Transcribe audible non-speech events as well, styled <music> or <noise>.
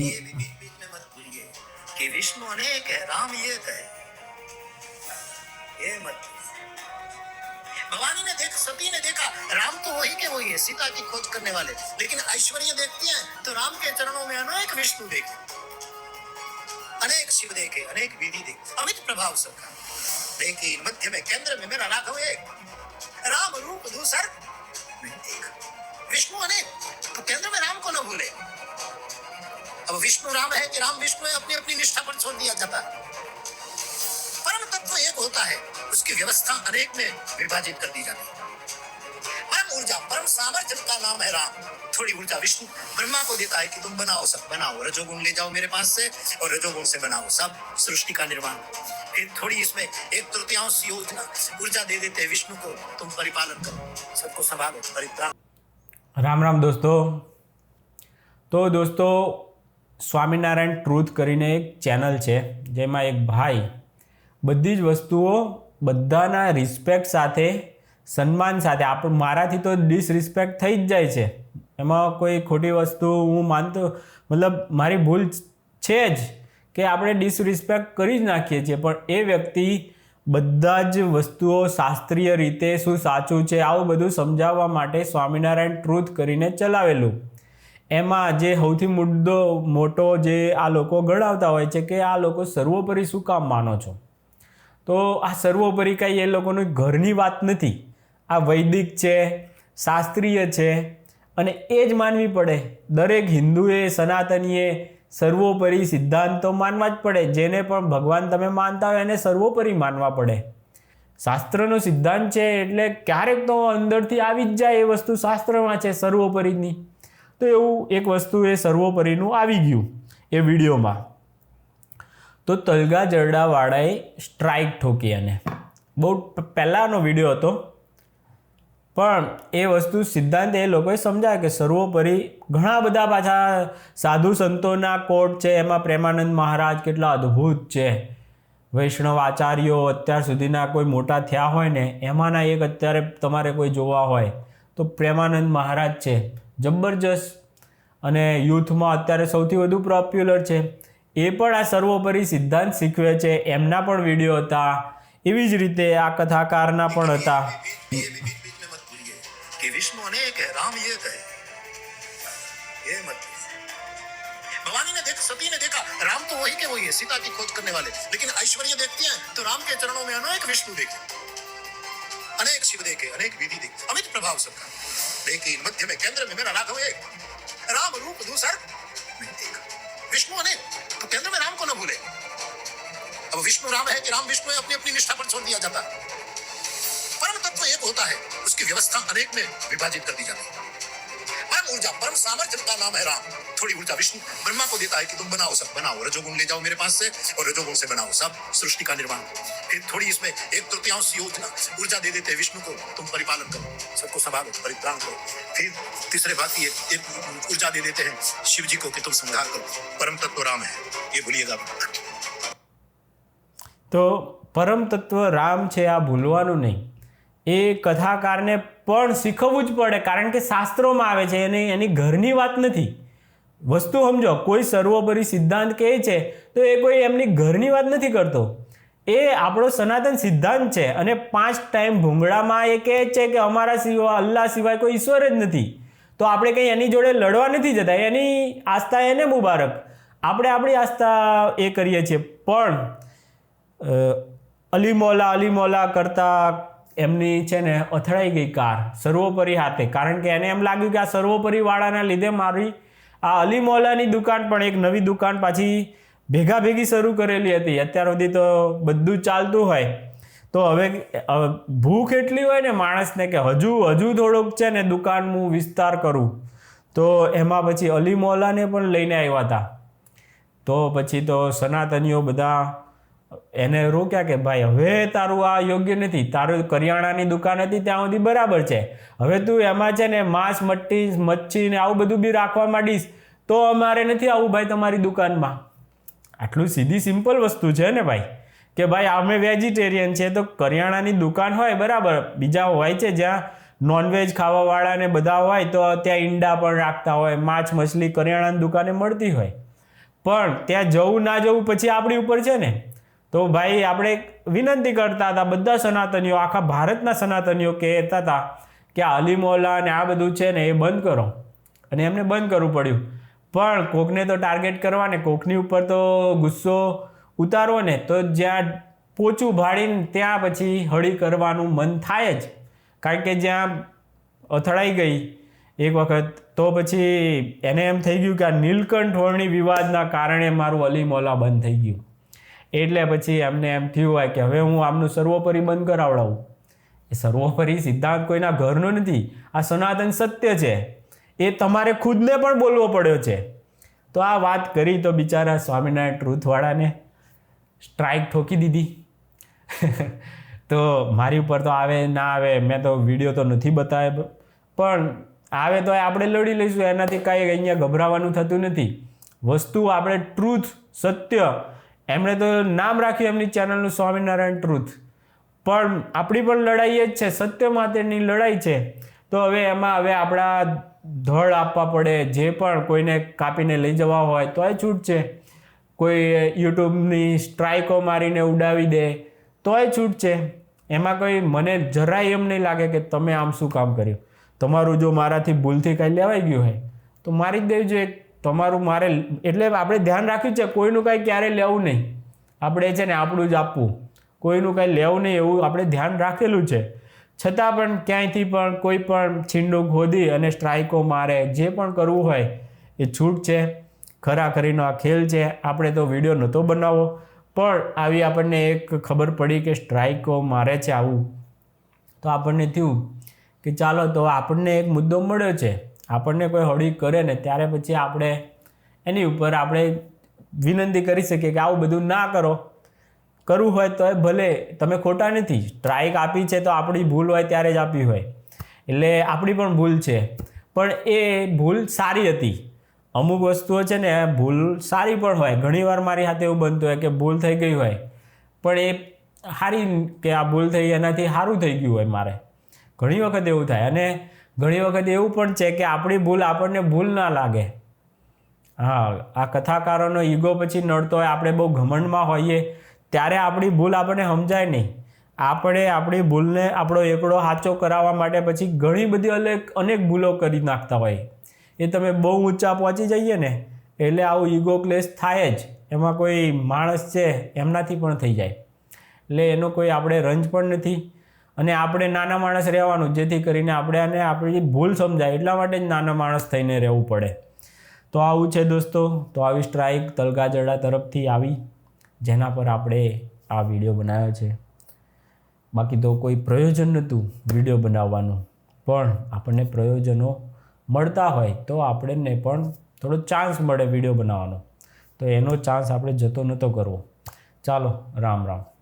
ये भी बीच बीच में मत भूलिए कि विष्णु अनेक है, राम एक है। ये मत भूलिए। भवानी ने देख, सती ने देखा, राम तो वही के वही है, सीता की खोज करने वाले। लेकिन ऐश्वर्य देखती हैं तो राम के चरणों में अनेक विष्णु देखे। अनेक शिव देखे, अनेक विधि देखे। अमित प्रभाव सबका लेकिन मध्य में, केंद्र में मेरा राघव एक। राम रूप दूसर। विष्णु अनेक। तो केंद्र में राम को न भूले। तो विष्णु राम है कि राम विष्णु है, अपनी अपनी निष्ठा पर छोड़ दिया जाता है। परम तत्व तो एक होता है, उसकी व्यवस्था अनेक में विभाजित कर दी जाती है। परम ऊर्जा, परम सामर्थ्य का नाम है राम। थोड़ी ऊर्जा विष्णु ब्रह्मा को देता है कि तुम बनाओ सब, बनाओ, रजोगुण ले जाओ मेरे पास से और रजोगुण से बनाओ सब, सृष्टि का निर्माण। फिर थोड़ी इसमें एक तृतीयांश योजना, ऊर्जा दे देते हैं विष्णु को, तुम परिपालन करो, सबको संभालो परित्राण राम राम दोस्तों। तो दोस्तों સ્વામિનારાયણ ટ્રુથ કરીને એક ચેનલ છે, જેમાં એક ભાઈ બધી જ વસ્તુઓ બધાના રિસ્પેક્ટ સાથે, સન્માન સાથે આપ મારાથી તો ડિસરિસ્પેક્ટ થઈ જ જાય છે. એમાં કોઈ ખોટી વસ્તુ હું માનતો, મતલબ મારી ભૂલ છે જ કે આપણે ડિસરિસ્પેક્ટ કરી જ નાખીએ છીએ, પણ એ વ્યક્તિ બધા જ વસ્તુઓ શાસ્ત્રીય રીતે શું સાચું છે, આવું બધું સમજાવવા માટે સ્વામિનારાયણ ટ્રુથ કરીને ચલાવેલું. એમાં જે સૌથી મુદ્દો મોટો જે આ લોકો ગણાવતા હોય છે કે આ લોકો સર્વોપરી શું કામ માનો છો? તો આ સર્વોપરી કાંઈ એ લોકોની ઘરની વાત નથી. આ વૈદિક છે, શાસ્ત્રીય છે અને એ જ માનવી પડે. દરેક હિન્દુએ, સનાતનીએ સર્વોપરી સિદ્ધાંતો માનવા જ પડે. જેને પણ ભગવાન તમે માનતા હોય એને સર્વોપરી માનવા પડે. શાસ્ત્રનો સિદ્ધાંત છે એટલે ક્યારેક તો અંદરથી આવી જ જાય એ વસ્તુ શાસ્ત્રમાં છે સર્વોપરીની. તો એવું એક વસ્તુ એ સર્વોપરીનું આવી ગયું એ વિડીયોમાં. તો તલગા જરડાવાળાએ સ્ટ્રાઇક ઠોકી અને. બહુ પહેલાંનો વીડિયો હતો. પણ એ વસ્તુ સિદ્ધાંત એ લોકોએ સમજાય કે સર્વોપરી ઘણા બધા પાછા સાધુ સંતોના કોટ છે, એમાં પ્રેમાનંદ મહારાજ કેટલા અદ્ભુત છે. વૈષ્ણવ આચાર્યો અત્યાર સુધીના કોઈ મોટા થયા હોય ને, એમાંના એક અત્યારે તમારે કોઈ જોવા હોય, તો પ્રેમાનંદ મહારાજ છે. જબરજસ્ત અને યુથમાં અત્યારે સૌથી વધુ પોપ્યુલર છે એ પણ આ સર્વોપરી સિદ્ધાંત શીખવે છે એમના પણ વિડીયો હતા એવી જ રીતે આ કથાકારના પણ હતા ये भी बीच बीच में मत भूलिए कि विष्णु अनेक है राम एक है ये मत भूलिए। भवानी ने देख सती ने देखा राम तो वही के वही है सीता की खोज करने वाले लेकिन ऐश्वर्य देखती हैं तो राम के चरणों में अनेक विष्णु देखे अनेक शिव देखे, अनेक विधि देखे, अमित प्रभाव सबका। लेकिन मध्य में, केंद्र में मेरा राघव एक। राम रूप दूसर विष्णु अनेक। तो केंद्र में राम को न भूले। अब विष्णु राम है कि राम विष्णु है अपनी अपनी निष्ठा पर छोड़ दिया जाता। परम तत्व एक होता है, उसकी व्यवस्था अनेक में विभाजित कर दी जाती है। परम ऊर्जा परम सामर्थ्य का नाम है राम थोड़ी ऊर्जा विष्णु ब्रह्मा को देता है कि तुम बनाओ सब बनाओ रजोगुण ले जाओ मेरे पास से और रजोगुण से बनाओ सब सृष्टि का निर्माण फिर थोड़ी इसमें एक तृतीयांश योजना ऊर्जा दे देते हैं विष्णु को तुम परिपालन करो सबको संभालो परित्राण करो फिर तीसरे भाग की एक, एक ऊर्जा दे देते हैं शिव जी को कि तुम संहार करो परम तत्व राम है ये भूलिएगा मत। તો પરમ તત્વ રામ છે આ ભૂલવાનું નહીં એ કથાકારને પણ શીખવવું જ પડે, કારણ કે શાસ્ત્રોમાં આવે છે અને એની ઘરની વાત નથી. વસ્તુ સમજો, કોઈ સર્વોપરી સિદ્ધાંત કહે છે, તો એ કોઈ એમની ઘરની વાત નથી કરતો. એ આપણો સનાતન સિદ્ધાંત છે અને પાંચ ટાઈમ ભૂંગળામાં એ કહે છે કે અમારા સિવાય અલ્લાહ સિવાય કોઈ ઈશ્વર જ નથી. તો આપણે કંઈ એની જોડે લડવા નથી જતા, એની આસ્થા એને મુબારક. આપણે આપણી આસ્થા એ કરીએ છીએ, પણ અલીમોલા અલીમોલા કરતા એમની છે ને અથડાઈ ગઈ કાર સર્વોપરી હાથે. કારણ કે એને એમ લાગ્યું કે આ સર્વોપરીવાળાના લીધે મારી આ અલીમોલાની દુકાન પણ એક નવી દુકાન પાછી ભેગા ભેગી શરૂ કરેલી હતી. અત્યાર સુધી તો બધું ચાલતું હોય. તો હવે ભૂખ એટલી હોય ને માણસને કે હજુ હજુ થોડુંક છે ને દુકાન હું વિસ્તાર કરું. તો એમાં પછી અલીમોલાને પણ લઈને આવ્યા હતા. તો પછી તો સનાતનીઓ બધા એને રોક્યા કે ભાઈ, હવે તારું આ યોગ્ય નથી. તારું કરિયાણાની દુકાન હતી, ત્યાં સુધી બરાબર છે. હવે તું એમાં છે ને માંસ, મટ્ટી, મચ્છી ને આવું બધું બી રાખવા માંડીશ, તો અમારે નથી આવું ભાઈ તમારી દુકાનમાં. આટલું સીધી સિમ્પલ વસ્તુ છે ને ભાઈ. કે ભાઈ, અમે વેજીટેરિયન છે, તો કરિયાણાની દુકાન હોય, બરાબર. બીજા હોય છે જ્યાં નોનવેજ ખાવાવાળા ને બધા હોય, તો ત્યાં ઈંડા પણ રાખતા હોય માછ મછલી કરિયાણાની દુકાને મળતી હોય. પણ ત્યાં જવું, ના જવું પછી આપણી ઉપર છે ને. તો ભાઈ, આપણે વિનંતી કરતા હતા બધા સનાતનીઓ, આખા ભારતના સનાતનીઓ કહેતા હતા કે આ અલીમોલા ને આ બધું છે ને એ બંધ કરો. અને એમને બંધ કરવું પડ્યું. પણ કોકને તો ટાર્ગેટ કરવા ને કોકની ઉપર તો ગુસ્સો ઉતારવો ને, તો જ્યાં પોચું ભાડીને ત્યાં પછી હળી કરવાનું મન થાય જ. કારણ કે જ્યાં અથડાઈ ગઈ એક વખત, તો પછી એને એમ થઈ ગયું કે આ નીલકંઠ વર્ણી વિવાદના કારણે મારું અલીમોલા બંધ થઈ ગયું. એટલે પછી એમને એમ થયું હોય કે હવે હું આમનું સર્વોપરી બંધ કરાવડાવું. એ સર્વોપરી સિદ્ધાંત કોઈના ઘરનો નથી. આ સનાતન સત્ય છે. એ તમારે ખુદને પણ બોલવો પડ્યો છે. તો આ વાત કરી તો બિચારા સ્વામિનારાયણ ટ્રુથવાળાને સ્ટ્રાઇક ઠોકી દીધી. <laughs> તો મારી ઉપર તો આવે ના આવે મેં તો વીડિયો તો નથી બતાવ્યો. પણ આવે તો આપણે લડી લઈશું. એનાથી કાંઈ અહીંયા ગભરાવાનું થતું નથી. વસ્તુ આપણે ટ્રુથ સત્ય એમણે તો નામ રાખ્યું એમની ચેનલનું સ્વામિનારાયણ ટ્રુથ પણ આપણી પણ લડાઈ જ છે, સત્ય માટેની લડાઈ છે. તો હવે એમાં હવે આપણા ધડ આપવા પડે, જે પણ કોઈને કાપીને લઈ જવા હોય તો એ છૂટ છે. કોઈ યુટ્યુબની સ્ટ્રાઇકો મારીને ઉડાવી દે તોય છૂટ છે. એમાં કોઈ મને જરાય એમ નહીં લાગે કે તમે આમ શું કામ કર્યું. તમારું જો મારાથી ભૂલથી કાંઈ લેવાઈ ગયું હોય, તો મારી જ દેવું જોઈએ તમારું મારે એટલે આપણે ધ્યાન રાખ્યું છે, કોઈનું કાંઈ ક્યારે લેવું નહીં. આપણે છે ને આપણું જ આપવું. કોઈનું કાંઈ લેવું નહીં એવું આપણે ધ્યાન રાખેલું છે. છતાં પણ ક્યાંયથી પણ કોઈ પણ છીંડું ખોદી અને સ્ટ્રાઇકો મારે, જે પણ કરવું હોય, એ છૂટ છે. ખરા ખરીનો આ ખેલ છે. આપણે તો વીડિયો નહોતો બનાવવો પણ આવી આપણને એક ખબર પડી કે સ્ટ્રાઇકો મારે છે આવું. તો આપણને થયું કે ચાલો તો આપણને એક મુદ્દો મળ્યો છે. આપણને કોઈ હળી કરે ને ત્યારે પછી આપણે એની ઉપર આપણે વિનંતી કરી શકીએ કે આવું બધું ના કરો. કરવું હોય તો એ ભલે, તમે ખોટા નથી. સ્ટ્રાઇક આપી છે તો આપણી ભૂલ હોય ત્યારે જ આપી હોય. એટલે આપણી પણ ભૂલ છે. પણ એ ભૂલ સારી હતી. અમુક વસ્તુઓ છે ને, ભૂલ સારી પણ હોય. ઘણીવાર મારી સાથે એવું બનતું હોય કે ભૂલ થઈ ગઈ હોય. પણ એ સારી કે આ ભૂલ થઈ એનાથી સારું થઈ ગયું હોય મારે. ઘણી વખત એવું થાય. અને ઘણી વખત એવું પણ છે કે આપણી ભૂલ આપણને ભૂલ ના લાગે. હા, આ કથાકારોનો ઈગો પછી નડતો હોય, આપણે બહુ ઘમંડમાં હોઈએ, ત્યારે આપણી ભૂલ આપણને સમજાય નહીં. આપણે આપણી ભૂલને આપણો એકડો સાચો કરાવવા માટે પછી ઘણી બધી અનેક અનેક ભૂલો કરી નાખતા હોય. એ તમે બહુ ઊંચા પહોંચી જઈએ ને, એટલે આવું ઈગો ક્લેશ થાય જ. એમાં કોઈ માણસ છે, એમનાથી પણ થઈ જાય. એટલે એનો કોઈ આપણે રંજ પણ નથી. અને આપણે નાના માણસ રહેવાનું, જેથી કરીને આપણે આને આપણી ભૂલ સમજાય, એટલા માટે જ નાના માણસ થઈને રહેવું પડે. તો આવું છે દોસ્તો. તો આવી સ્ટ્રાઇક તલગાજડા તરફથી આવી, જેના પર આપણે આ વીડિયો બનાવ્યો છે. બાકી તો કોઈ પ્રયોજન નહોતું વીડિયો બનાવવાનું, પણ આપણને પ્રયોજનો મળતા હોય તો આપણને પણ થોડો ચાન્સ મળે વીડિયો બનાવવાનો. તો એનો ચાન્સ આપણે જતો નહોતો કરવો. ચાલો, રામ રામ.